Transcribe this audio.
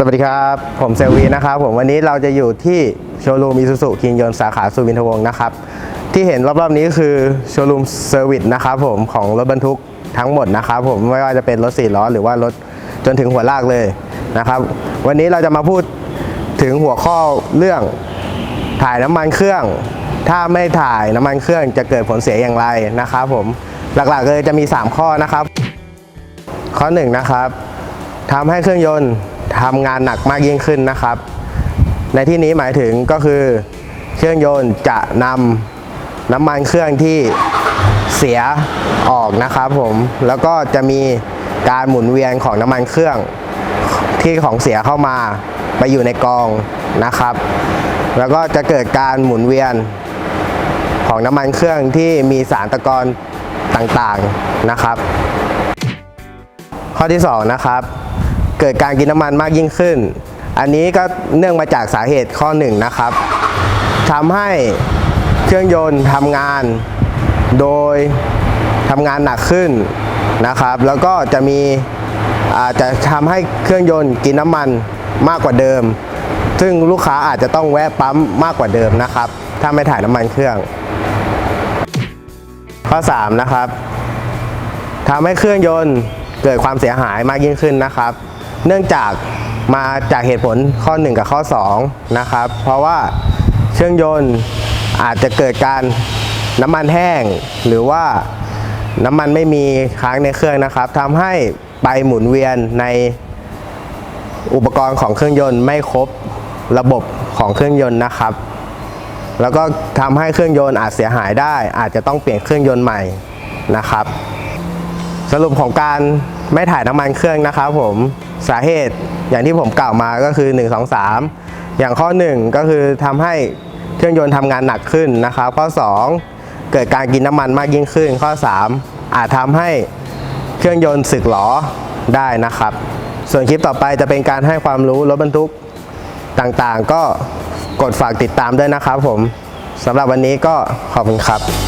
สวัสดีครับ ผมเซลวีนะครับผมวันนี้เราจะอยู่ที่โชว์รูมอิซูซุคิงยนสาขาสุวินทวงศ์นะครับ ที่เห็นรอบๆนี้คือโชว์รูมเซอร์วิสนะครับผมของรถบรรทุกทั้งหมดนะครับผมไม่ว่าจะเป็นรถ4ล้อหรือว่ารถจนถึงหัวลากเลยนะครับ วันนี้เราจะมาพูดถึงหัวข้อเรื่องถ่ายน้ำมันเครื่อง ถ้าไม่ถ่ายน้ำมันเครื่องจะเกิดผลเสียอย่างไรนะครับผมหลักๆเลยจะมี 3 ข้อนะครับ ข้อ1นงนะครับทำให้เครื่องยนต์ ทำงานหนักมากยิ่งขึ้นนะครับ ในที่นี้หมายถึงก็คือ เครื่องยนต์จะนำน้ำมันเครื่องที่เสียออกนะครับผมแล้วก็จะมีการหมุนเวียนของน้ำมันเครื่องที่ของเสียเข้ามาไปอยู่ในกองนะครับ แล้วก็จะเกิดการหมุนเวียนของน้ำมันเครื่องที่มีสารตะกอนต่างๆนะครับ ข้อที่ 2 นะครับ เกิดการกินน้ำมันมากยิ่งขึ้น อันนี้ก็เนื่องมาจากสาเหตุข้อ1นะครับทำให้เครื่องยนต์ทำงาน โดยทำงานหนักขึ้นนะครับ แล้วก็จะมีอาจจะทำให้เครื่องยนต์กินน้ำมันมากกว่าเดิม ซึ่งลูกค้าอาจจะต้องแวะปั๊มมากกว่าเดิมนะครับ ถ้าไม่ถ่ายน้ำมันเครื่อง ข้อ 3 นะครับทำให้เครื่องยนต์เกิดความเสียหายมากยิ่งขึ้นนะครับ เนื่องจากมาจากเหตุผลข้อ 1 กับข้อ 2 นะครับ เพราะว่าเครื่องยนต์อาจจะเกิดการน้ำมันแห้ง หรือว่าน้ำมันไม่มีค้างในเครื่องนะครับทำให้ไปหมุนเวียนในอุปกรณ์ของเครื่องยนต์ไม่ครบระบบของเครื่องยนต์นะครับ แล้วก็ทำให้เครื่องยนต์อาจเสียหายได้ อาจจะต้องเปลี่ยนเครื่องยนต์ใหม่นะครับ สรุปของการไม่ถ่ายน้ำมันเครื่องนะครับผม สาเหตุอย่างที่ผมกล่าวมาก็คือ 1 2 3 อย่างข้อ 1 ก็คือทำให้เครื่องยนต์ทำงานหนักขึ้นนะครับ ข้อ 2 เกิดการกินน้ำมันมากยิ่งขึ้น ข้อ 3 อาจทำให้เครื่องยนต์สึกหรอได้นะครับ ส่วนคลิปต่อไปจะเป็นการให้ความรู้รถบรรทุกต่างๆ ก็กดฝากติดตามด้วยนะครับผมสำหรับวันนี้ก็ขอบคุณครับ